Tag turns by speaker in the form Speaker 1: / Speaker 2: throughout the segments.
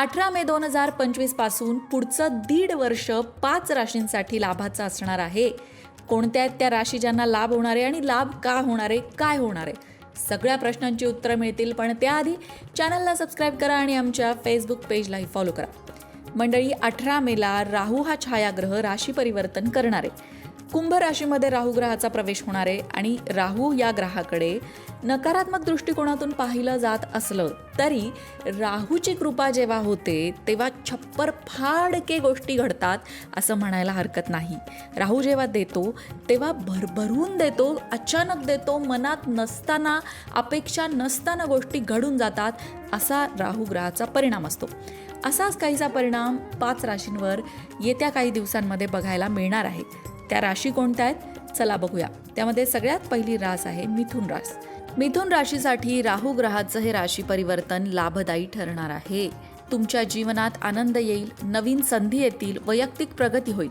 Speaker 1: अठरा मे दोन हजार पंचवीसपासून पुढचं दीड वर्ष पाच राशींसाठी लाभाचं असणार आहे. कोणत्या आहेत त्या राशी ज्यांना लाभ होणार आहे आणि लाभ का होणार आहे काय होणार आहे? सगळ्या प्रश्नांची उत्तरं मिळतील पण त्याआधी चॅनलला सबस्क्राईब करा आणि आमच्या फेसबुक पेजलाही फॉलो करा. मंडळी अठरा मेला राहू हा छायाग्रह राशी परिवर्तन करणार. आहे कुंभ राशीमध्ये राहू ग्रहाचा प्रवेश होणार आहे आणि राहू या ग्रहाकडे नकारात्मक दृष्टिकोनातून पाहिलं जात असलं तरी राहूची कृपा जेव्हा होते तेव्हा छप्पर फाडके गोष्टी घडतात असं म्हणायला हरकत नाही. राहू जेव्हा देतो तेव्हा भरभरून देतो अचानक देतो मनात नसताना अपेक्षा नसताना गोष्टी घडून जातात असा राहू ग्रहाचा परिणाम असतो. असाच काहीसा परिणाम पाच राशींवर येत्या काही दिवसांमध्ये बघायला मिळणार आहे. त्या राशी कोणत्या आहेत? चला बघूया. त्यामध्ये सगळ्यात पहिली रास आहे मिथुन रास. मिथुन राशीसाठी राहू ग्रहाचं हे राशी परिवर्तन लाभदायी ठरणार आहे. तुमच्या जीवनात आनंद येईल नवीन संधी येतील वैयक्तिक प्रगती होईल.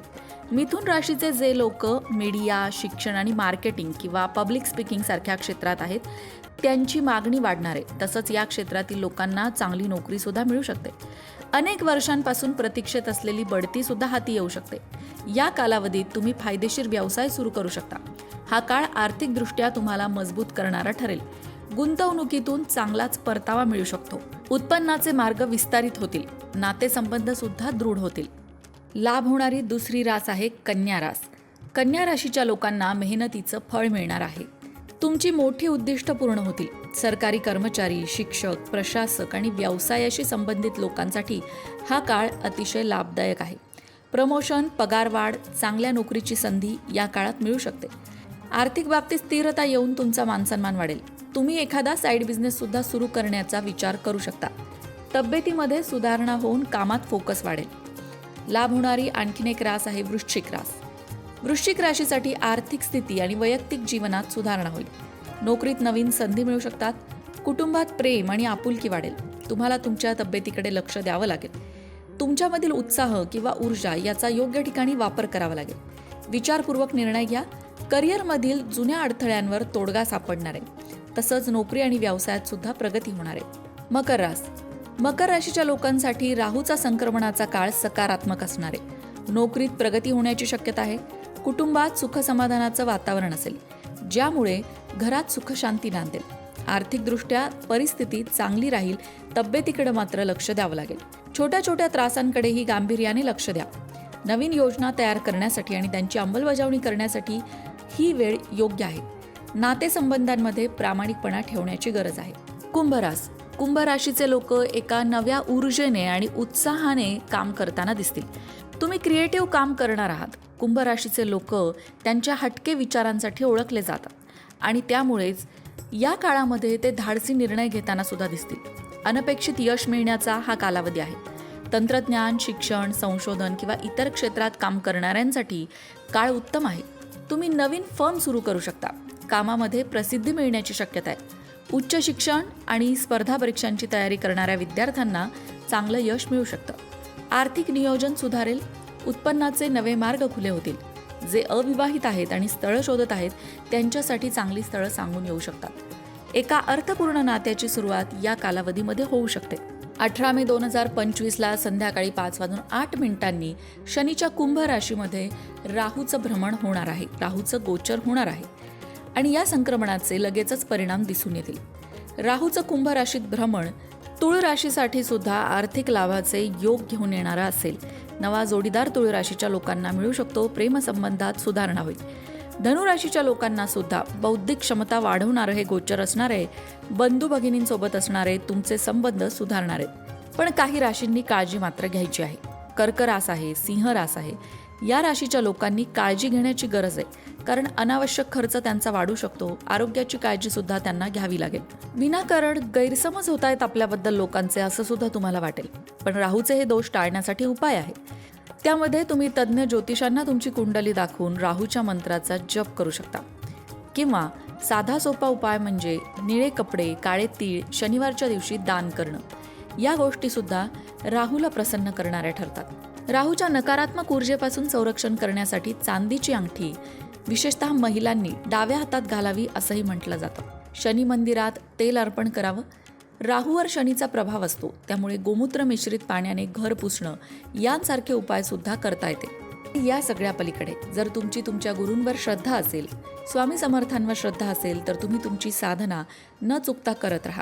Speaker 1: मिथुन राशीचे जे लोक मीडिया शिक्षण आणि मार्केटिंग किंवा पब्लिक स्पीकिंग सारख्या क्षेत्रात आहेत त्यांची मागणी वाढणार आहे. तसंच या क्षेत्रातील लोकांना चांगली नोकरीसुद्धा मिळू शकते. अनेक वर्षांपासून प्रतीक्षेत असलेली बढतीसुद्धा हाती येऊ शकते. या कालावधीत तुम्ही फायदेशीर व्यवसाय सुरू करू शकता. हा काळ आर्थिकदृष्ट्या तुम्हाला मजबूत करणारा ठरेल. गुंतवणुकीतून चांगलाच परतावा मिळू शकतो. उत्पन्नाचे मार्ग विस्तारित होतील. नातेसंबंध सुद्धा दृढ होतील. लाभ होणारी दुसरी रास आहे कन्या रास. कन्या राशीच्या लोकांना मेहनतीचं फळ मिळणार आहे. तुमची मोठी उद्दिष्ट पूर्ण होतील. सरकारी कर्मचारी शिक्षक प्रशासक आणि व्यवसायाशी संबंधित लोकांसाठी हा काळ अतिशय लाभदायक आहे. प्रमोशन पगारवाढ चांगल्या नोकरीची संधी या काळात मिळू शकते. आर्थिक बाबतीत स्थिरता येऊन तुमचा मानसन्मान वाढेल. तुम्ही एखादा साईड बिझनेस सुद्धा सुरू करण्याचा विचार करू शकता. तब्येतीमध्ये सुधारणा होऊन कामात फोकस वाढेल. लाभ होणारी आणखीन एक रास आहे वृश्चिक रास. वृश्चिक राशीसाठी आर्थिक स्थिती आणि वैयक्तिक जीवनात सुधारणा होईल. नोकरीत नवीन संधी मिळू शकतात. कुटुंबात प्रेम आणि आपुलकी वाढेल. तुम्हाला तुमच्या तब्येतीकडे लक्ष द्यावं लागेल. तुमच्यामधील उत्साह किंवा ऊर्जा याचा योग्य ठिकाणी वापर करावा लागेल. विचारपूर्वक निर्णय घ्या. करिअरमधील जुन्या अडथळ्यांवर तोडगा सापडणार. आहे तसंच नोकरी आणि व्यवसायात सुद्धा प्रगती होणार आहे. मकर रास. मकर राशीच्या लोकांसाठी राहूचा संक्रमणाचा काळ सकारात्मक असणार आहे. नोकरीत प्रगती होण्याची शक्यता आहे. कुटुंबात सुखसमाधानाचं वातावरण असेल. ज्यामुळे घरात सुखशांती नांदेल. आर्थिकदृष्ट्या परिस्थिती चांगली राहील तब्येतीकडे मात्र लक्ष द्यावं लागेल. छोट्या छोट्या त्रासांकडेही गांभीर्याने लक्ष द्या. नवीन योजना तयार करण्यासाठी आणि त्यांची अंमलबजावणी करण्यासाठी ही वेळ योग्य आहे. नातेसंबंधांमध्ये प्रामाणिकपणा ठेवण्याची गरज आहे. कुंभरास कुंभ राशीचे लोक एका नव्या ऊर्जेने आणि उत्साहाने काम करताना दिसतील. तुम्ही क्रिएटिव्ह काम करणार आहात. कुंभ राशीचे लोक त्यांच्या हटके विचारांसाठी ओळखले जातात. आणि त्यामुळेच या काळामध्ये ते धाडसी निर्णय घेताना सुद्धा दिसतील. अनपेक्षित यश मिळण्याचा हा कालावधी आहे. तंत्रज्ञान शिक्षण संशोधन किंवा इतर क्षेत्रात काम करणाऱ्यांसाठी काळ उत्तम आहे. तुम्ही नवीन फर्म सुरू करू शकता. कामामध्ये प्रसिद्धी मिळण्याची शक्यता आहे. उच्च शिक्षण आणि स्पर्धा परीक्षांची तयारी करणाऱ्या विद्यार्थ्यांना चांगलं यश मिळू शकतं. आर्थिक नियोजन सुधारेल उत्पन्नाचे नवे मार्ग खुले होतील. जे अविवाहित आहेत आणि स्थळं शोधत आहेत त्यांच्यासाठी चांगली स्थळं सांगून येऊ शकतात. एका अर्थपूर्ण नात्याची सुरुवात या कालावधीमध्ये होऊ शकते. अठरा मे दोन हजार पंचवीसला संध्याकाळी पाच वाजून आठ मिनिटांनी शनीच्या कुंभ राशीमध्ये राहूचं भ्रमण होणार आहे. राहूचं गोचर होणार आहे. आणि या संक्रमणाचे लगेचच परिणाम दिसून येतील. राहूचं कुंभ राशीत भ्रमण तुळ राशीसाठी सुद्धा आर्थिक लाभाचे योग घेऊन येणारा असेल. नवा जोडीदार तुळ राशीच्या लोकांना मिळू शकतो प्रेमसंबंधात सुधारणा होईल. धनुराशीच्या लोकांना सुद्धा बौद्धिक क्षमता वाढवणारं हे गोचर असणार आहे बंधू भगिनींसोबत असणारे तुमचे संबंध सुधारणार. आहेत पण काही राशींनी काळजी मात्र घ्यायची आहे. कर्क रास आहे सिंह रास आहे. या राशीच्या लोकांनी काळजी घेण्याची गरज आहे. कारण अनावश्यक खर्च त्यांचा वाढू शकतो. आरोग्याची काळजी सुद्धा त्यांना घ्यावी लागेल. विनाकारण गैरसमज होत आहेत आपल्याबद्दल लोकांचे असं सुद्धा तुम्हाला वाटेल. पण राहूचे हे दोष टाळण्यासाठी उपाय आहे. त्यामध्ये तुम्ही तज्ज्ञ ज्योतिषांना तुमची कुंडली दाखवून राहूच्या मंत्राचा जप करू शकता. किंवा साधा सोपा उपाय म्हणजे निळे कपडे काळे तीळ शनिवारच्या दिवशी दान करणं. या गोष्टीसुद्धा राहूला प्रसन्न करणाऱ्या ठरतात. राहूच्या नकारात्मक ऊर्जेपासून संरक्षण करण्यासाठी चांदीची अंगठी. विशेषतः महिलांनी डाव्या हातात घालावी असंही म्हटलं जातं. शनी मंदिरात तेल अर्पण करावं. राहूवर शनीचा प्रभाव असतो त्यामुळे गोमूत्र मिश्रित पाण्याने घर पुसणं यांसारखे उपाय सुद्धा करता येते. या सगळ्या पलीकडे जर तुमची तुमच्या गुरूंवर श्रद्धा असेल स्वामी समर्थांवर श्रद्धा असेल तर तुम्ही तुमची साधना न चुकता करत राहा.